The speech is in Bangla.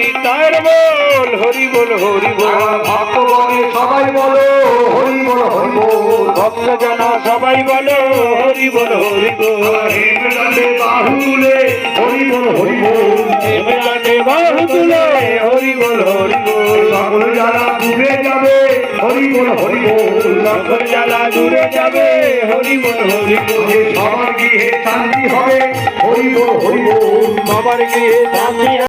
নিতায়ের বল সবাই বলো হরি বল হরি বল ভক্তজন সবাই বলো হরি বল হরি বল বাহু তুলে হরি বল হরি বল বাহু তুলে হরি বল হরি বল সকল যারা ডুবে যাবে হরি বল হরি বল সকল জ্বালা দূরে যাবে। হরি বল হরি বল সবার গৃহে শান্তি হবে। হরি বল হরি বল বাবার গিয়ে শান্তি